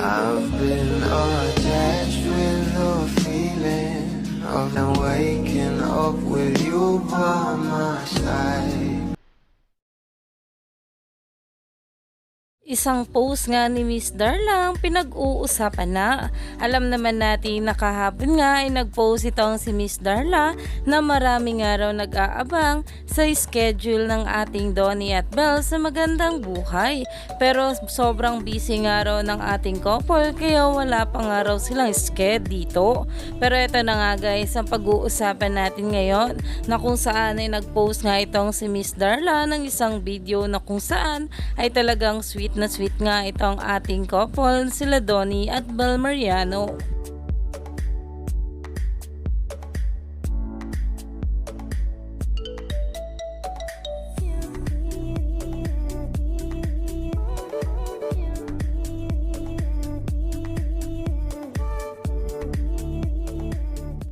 I've been attached Isang post nga ni Miss Darlang pinag-uusapan na. Alam naman natin na kahapon nga ay nag-post itong si Miss Darla na marami nga raw nag-aabang sa schedule ng ating Donnie at Belle sa magandang buhay. Pero sobrang busy nga raw ng ating couple kaya wala pa nga raw silang sked dito. Pero ito na nga guys ang pag-uusapan natin ngayon na kung saan ay nag-post nga itong si Miss Darla ng isang video na kung saan ay talagang sweet na sweet nga itong ating couple sila Donnie at Bel Mariano.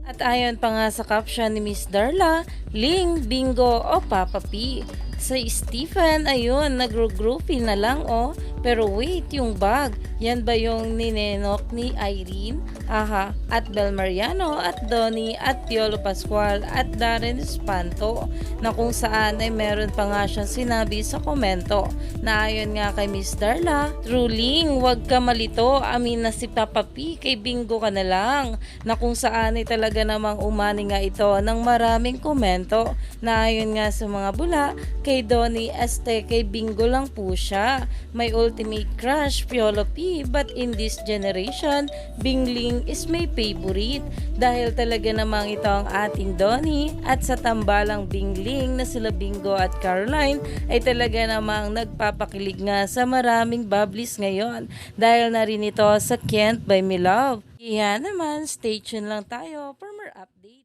At ayon pa nga sa caption ni Miss Darla, Ling, Bingo o Papa P. Sa Stephen, ayun, nagro-groupie na lang oh. Pero wait, yung bag, yan ba yung ninenok ni Irene? Aha, at Bel Mariano, at Donnie, at Piolo Pascual, at Darren Espanto, na kung saan ay meron pa nga siyang sinabi sa komento, na ayon nga kay Miss Darla, Truling, wag ka malito, amin na si Papa P, kay Bingo ka na lang, na kung saan ay talaga namang umani nga ito ng maraming komento, na ayon nga sa mga bula, kay Donnie Este, kay Bingo lang po siya. May ultimate crush, Piolo P, but in this generation, Bingling is my favorite. Dahil talaga namang ito ang ating Donnie at sa tambalang Bingling na sila Bingo at Caroline ay talaga namang nagpapakilig nga sa maraming bubblies ngayon dahil na rin ito sa Can't Buy Me Love. Kaya naman, stay tuned lang tayo for more update.